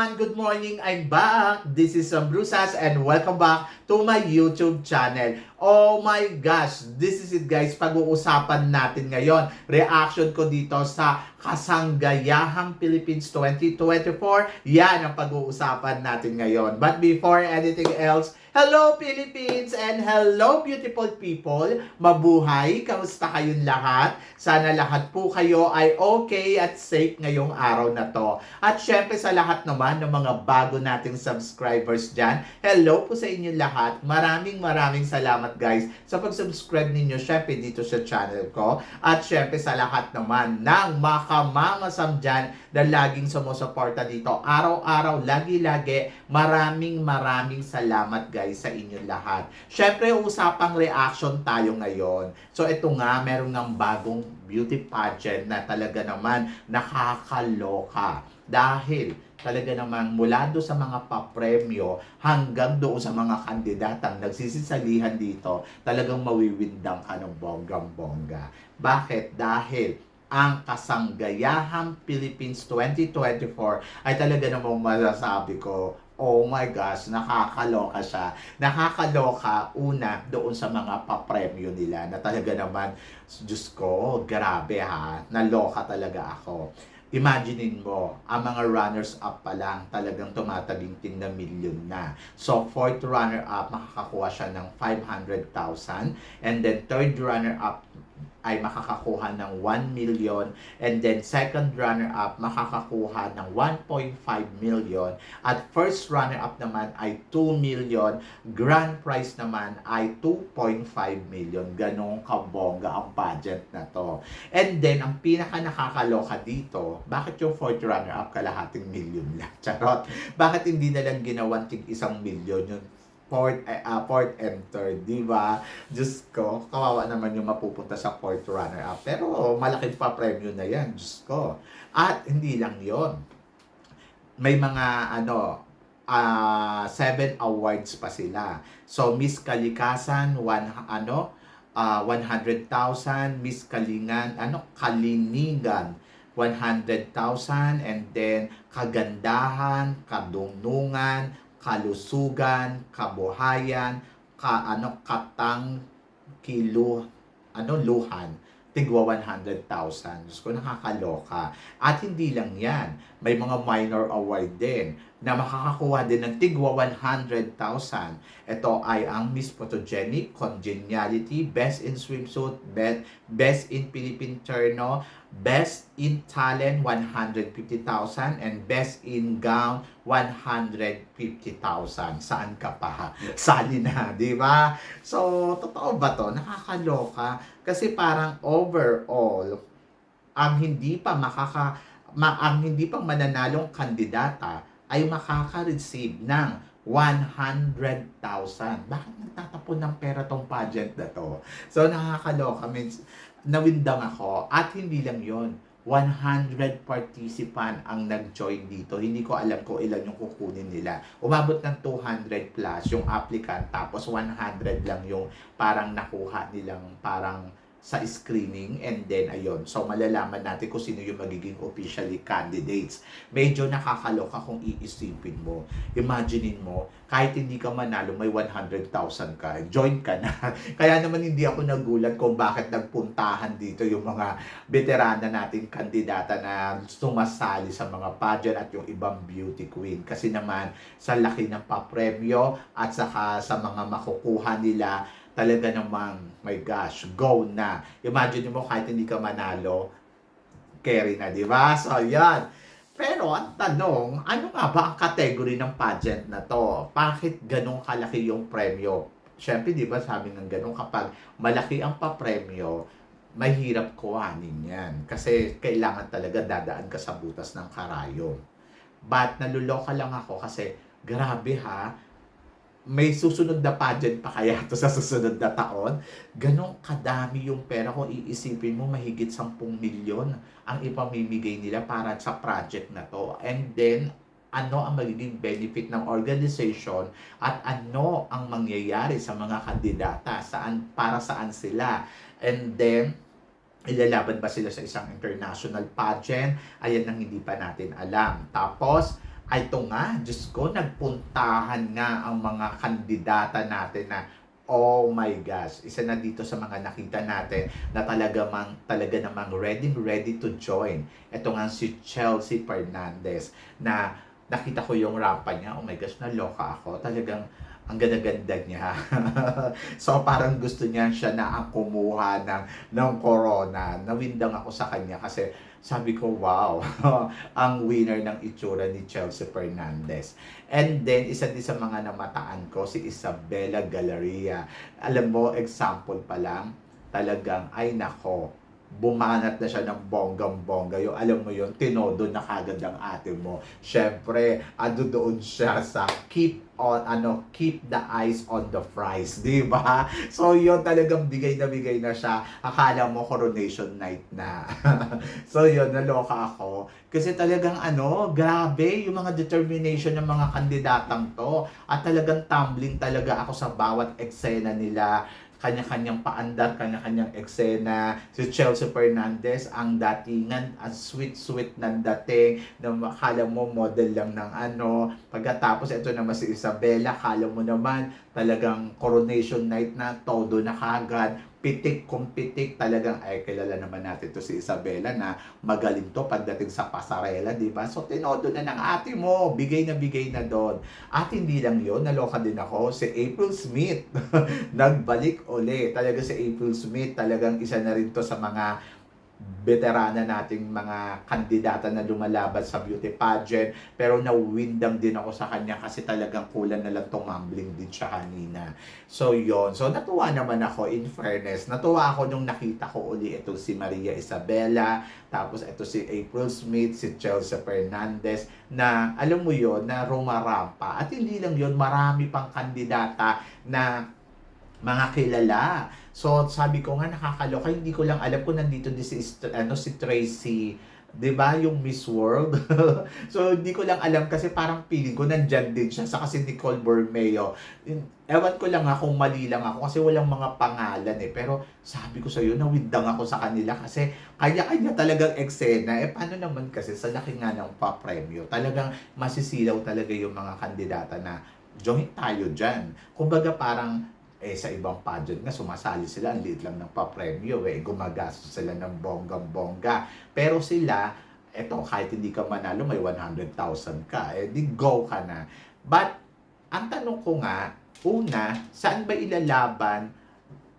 Everyone! Good morning! I'm back! This is Sam Brusas and welcome back to my YouTube channel. Oh my gosh! This is it guys, pag-uusapan natin ngayon. Reaction ko dito sa Kasanggayahang Philippines 2024. Yan ang pag-uusapan natin ngayon. But before anything else, Hello Philippines and hello beautiful people! Mabuhay! Kamusta kayong lahat? Sana lahat po kayo ay okay at safe ngayong araw na to. At syempre sa lahat naman ng mga bago nating subscribers dyan, hello po sa inyo lahat. Maraming maraming salamat guys sa pag-subscribe ninyo syempre dito sa channel ko. At syempre sa lahat naman ng makamamasam dyan na laging sumusuporta dito. Araw-araw, lagi-lagi, maraming maraming salamat guys sa inyo lahat. Syempre, usapang reaction tayo ngayon. So ito nga, meron ng bagong beauty pageant na talaga naman nakakaloka. Dahil talaga naman mula do sa mga papremyo hanggang doon sa mga kandidatang nagsisisalihan dito, talagang mawiwindang ka ng bonggang-bongga. Bakit? Dahil ang kasanggayahang Philippines 2024 ay talaga namang masasabi ko, oh my gosh, nakakaloka siya. Nakakaloka, una, doon sa mga papremyo nila na talaga naman, Diyos ko, grabe ha, naloka talaga ako. Imaginein mo, ang mga runners-up pa lang talagang tumataginting na milyon na. So, fourth runner-up, makakakuha siya ng 500,000. And then, third runner-up, ay makakakuha ng 1 million. And then second runner-up makakakuha ng 1.5 million. At first runner-up naman ay 2 million. Grand prize naman ay 2.5 million. Ganong kabongga ang budget na to. And then ang pinaka nakakaloka dito bakit yung fourth runner-up kalahating million lang? Charot. Bakit hindi na lang ginawan tig isang million yung fourth, uh, fourth and third, di ba? Diyos ko, kawawa naman yung mapupunta sa fourth runner-up. Pero malaki pa premyo na yan, Diyos ko. At hindi lang yon May mga ano, uh, seven awards pa sila. So, Miss Kalikasan, one, ano, uh, 100,000. Miss Kalingan, ano, Kalinigan, 100,000. And then, Kagandahan, Kadunungan, kalusugan, kabuhayan, ka ano katang kilo ano luhan tigwa 100,000. Diyos ko, nakakaloka. At hindi lang yan. May mga minor award din na makakakuha din ng tigwa 100,000. Ito ay ang Miss Photogenic, Congeniality, Best in Swimsuit, Best, Best in Philippine Terno, Best in Talent, 150,000, and Best in Gown, 150,000. Saan ka pa? Sali na, di ba? So, totoo ba to? Nakakaloka. Kasi parang overall, ang hindi pa makaka ma, ang hindi pa mananalong kandidata ay makaka-receive ng 100,000. Bakit nagtatapon ng pera tong pageant na to? So, nakakaloka. Means, nawindang ako. At hindi lang yon 100 participant ang nag-join dito. Hindi ko alam kung ilan yung kukunin nila. Umabot ng 200 plus yung applicant tapos 100 lang yung parang nakuha nilang parang sa screening and then ayun. So malalaman natin kung sino yung magiging officially candidates. Medyo nakakaloka kung iisipin mo. Imaginein mo, kahit hindi ka manalo, may 100,000 ka. Join ka na. Kaya naman hindi ako nagulat kung bakit nagpuntahan dito yung mga veterana nating kandidata na sumasali sa mga pageant at yung ibang beauty queen. Kasi naman sa laki ng papremyo at saka sa mga makukuha nila talaga namang, my gosh, go na. Imagine mo kahit hindi ka manalo, carry na, di ba? So, yan. Pero ang tanong, ano nga ba ang category ng pageant na to? Bakit ganun kalaki yung premyo? Siyempre, di ba sabi ng ganun, kapag malaki ang papremyo, mahirap kuhanin yan. Kasi kailangan talaga dadaan ka sa butas ng karayo. But naluloka lang ako kasi grabe ha, may susunod na pageant pa kaya to sa susunod na taon? Ganon kadami yung pera kung iisipin mo mahigit 10 milyon ang ipamimigay nila para sa project na to. And then, ano ang magiging benefit ng organization at ano ang mangyayari sa mga kandidata, saan, para saan sila. And then, ilalaban ba sila sa isang international pageant? Ayan ang hindi pa natin alam. Tapos, ay ito nga, Diyos ko, nagpuntahan nga ang mga kandidata natin na Oh my gosh, isa na dito sa mga nakita natin na talaga mang talaga namang ready ready to join. Ito nga si Chelsea Fernandez na nakita ko yung rampa niya. Oh my gosh, naloka ako. Talagang ang ganda-ganda niya. so parang gusto niya siya na ang kumuha ng, ng corona. Nawindang ako sa kanya kasi sabi ko, wow, ang winner ng itsura ni Chelsea Fernandez. And then, isa din sa mga namataan ko, si Isabella Galleria. Alam mo, example pa lang, talagang, ay nako, bumanat na siya ng bonggang-bongga. Yung alam mo yun, tinodo na kagad ang ate mo. Siyempre, ado doon siya sa keep on, ano, keep the eyes on the prize. Di ba? So, yun talagang bigay na bigay na siya. Akala mo coronation night na. so, yun, naloka ako. Kasi talagang ano, grabe yung mga determination ng mga kandidatang to. At talagang tumbling talaga ako sa bawat eksena nila kanya-kanyang paandar, kanya-kanyang eksena. Si Chelsea Fernandez, ang datingan, ang sweet-sweet ng dating, na makala mo model lang ng ano. Pagkatapos, ito naman si Isabella, kala mo naman talagang coronation night na, todo na kagad pitik kung pitik talagang ay kilala naman natin to si Isabella na magaling to pagdating sa pasarela, di ba? So tinodo na ng ate mo, bigay na bigay na doon. At hindi lang yon naloka din ako si April Smith. Nagbalik uli. Talaga si April Smith, talagang isa na rin to sa mga veterana nating mga kandidata na lumalaban sa beauty pageant pero nawindang din ako sa kanya kasi talagang kulang na lang tumambling din siya kanina. So yon So natuwa naman ako in fairness. Natuwa ako nung nakita ko uli itong si Maria Isabella, tapos ito si April Smith, si Chelsea Fernandez na alam mo yon na rumarampa. At hindi lang yon marami pang kandidata na mga kilala. So, sabi ko nga nakakaloka, hindi ko lang alam kung nandito din si, ano, si Tracy, 'di ba yung Miss World? so, hindi ko lang alam kasi parang feeling ko nandyan din siya sa kasi Nicole Bormeo. Ewan ko lang kung mali lang ako kasi walang mga pangalan eh. Pero sabi ko sa iyo, nawindang ako sa kanila kasi kanya-kanya talagang eksena. Eh, paano naman kasi sa laki nga ng pa-premyo, talagang masisilaw talaga yung mga kandidata na join tayo dyan. Kumbaga parang eh sa ibang pageant nga sumasali sila ang liit lang ng papremyo eh gumagastos sila ng bonggang-bongga pero sila eto kahit hindi ka manalo may 100,000 ka. Eh di go ka na. But ang tanong ko nga una saan ba ilalaban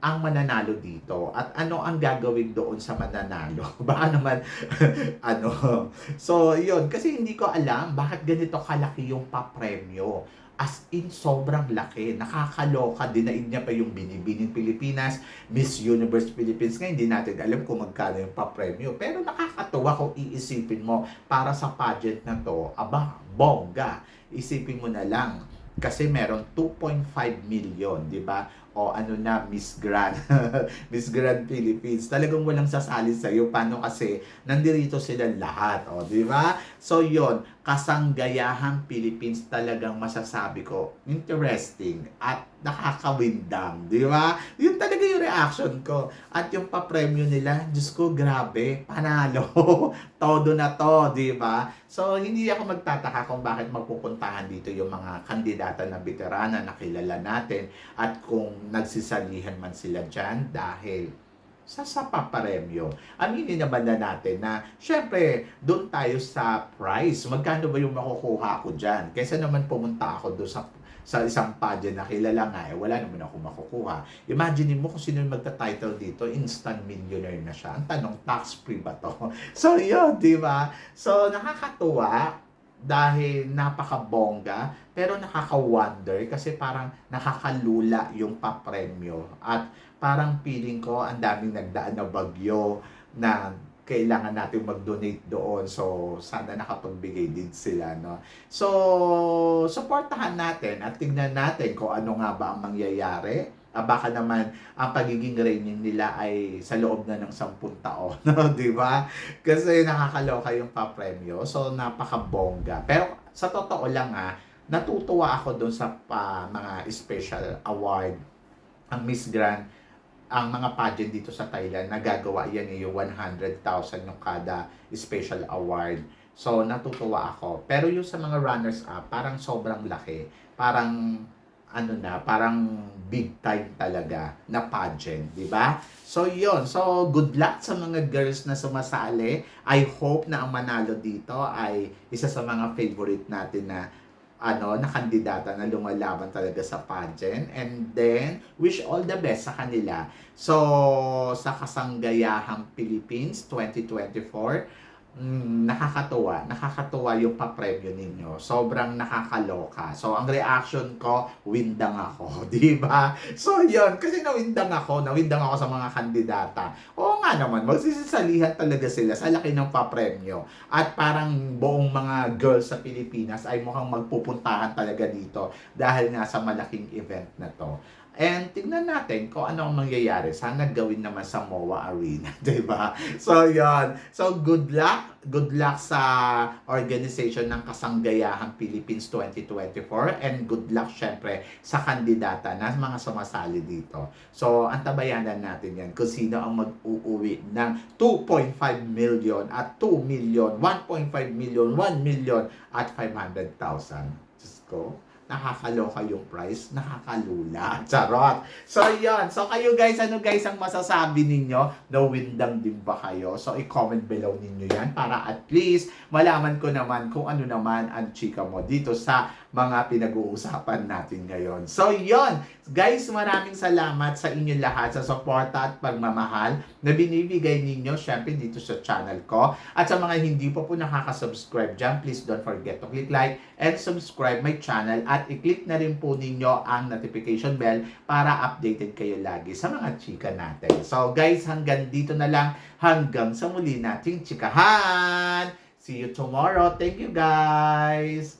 ang mananalo dito? At ano ang gagawin doon sa mananalo? Baka naman ano. So yun. Kasi hindi ko alam bakit ganito kalaki yung papremyo as in sobrang laki. Nakakaloka, dinaig niya pa yung Binibining Pilipinas, Miss Universe Philippines. Ngayon, hindi natin alam kung magkano yung pa-premyo. Pero nakakatuwa kung iisipin mo para sa pageant na to, aba, bongga. Isipin mo na lang, kasi meron 2.5 million, di ba? O ano na, Miss Grand. Miss Grand Philippines. Talagang walang sasali sa iyo. Paano kasi nandirito sila lahat, o di ba? So yon kasanggayahan Philippines talagang masasabi ko interesting at nakakawindang, di ba? Yun talaga yung reaction ko. At yung pa-premyo nila, Diyos ko, grabe, panalo. Todo na to, di ba? So, hindi ako magtataka kung bakit magpupuntahan dito yung mga kandidata na veterana na kilala natin at kung nagsisalihan man sila dyan dahil sa sa paparemyo. Aminin naman na natin na, syempre, doon tayo sa price. Magkano ba yung makukuha ko dyan? Kaysa naman pumunta ako doon sa sa isang pageant na kilala nga, eh, wala naman ako makukuha. Imagine mo kung sino yung magta-title dito, instant millionaire na siya. Ang tanong, tax-free ba to? So, yun, di ba? So, nakakatuwa dahil napakabongga, pero nakaka-wonder kasi parang nakakalula yung papremyo. At parang feeling ko ang daming nagdaan na bagyo na kailangan natin mag-donate doon. So, sana nakapagbigay din sila, no? So, supportahan natin at tingnan natin kung ano nga ba ang mangyayari. Ah, baka naman ang pagiging reigning nila ay sa loob na ng sampung taon, no? di ba? Kasi nakakaloka yung pa-premyo. So, napakabongga. Pero sa totoo lang ah, natutuwa ako doon sa pa, mga special award ang Miss Grand ang mga pageant dito sa Thailand, nagagawa yan eh, yung 100,000 yung kada special award. So, natutuwa ako. Pero yung sa mga runners-up, parang sobrang laki. Parang, ano na, parang big time talaga na pageant, di ba? So, yon So, good luck sa mga girls na sumasali. I hope na ang manalo dito ay isa sa mga favorite natin na ano, na kandidata na lumalaban talaga sa pageant. And then, wish all the best sa kanila. So, sa Kasanggayahang Philippines 2024, mm, nakakatuwa. Nakakatuwa yung papremyo ninyo. Sobrang nakakaloka. So, ang reaction ko, windang ako. Di ba? So, yun. Kasi nawindang ako. Nawindang ako sa mga kandidata. Oo nga naman, magsisisalihan talaga sila sa laki ng papremyo. At parang buong mga girls sa Pilipinas ay mukhang magpupuntahan talaga dito dahil nga sa malaking event na to. And tignan natin kung ano ang mangyayari. Sana gawin naman sa MOA Arena, 'di ba? So, 'yon. So, good luck. Good luck sa organization ng Kasanggayahang Philippines 2024 and good luck syempre sa kandidata na mga sumasali dito. So, antabayanan natin 'yan kung sino ang mag-uuwi ng 2.5 million at 2 million, 1.5 million, 1 million at 500,000. Diyos ko nakakaloka yung price, nakakalula. Charot. So, yon So, kayo guys, ano guys ang masasabi ninyo? Nawindang din ba kayo? So, i-comment below ninyo yan para at least malaman ko naman kung ano naman ang chika mo dito sa mga pinag-uusapan natin ngayon. So, yon Guys, maraming salamat sa inyo lahat sa suporta at pagmamahal na binibigay ninyo syempre dito sa channel ko. At sa mga hindi pa po nakaka-subscribe dyan, please don't forget to click like and subscribe my channel at i-click na rin po ninyo ang notification bell para updated kayo lagi sa mga chika natin. So guys, hanggang dito na lang. Hanggang sa muli nating chikahan. See you tomorrow. Thank you guys.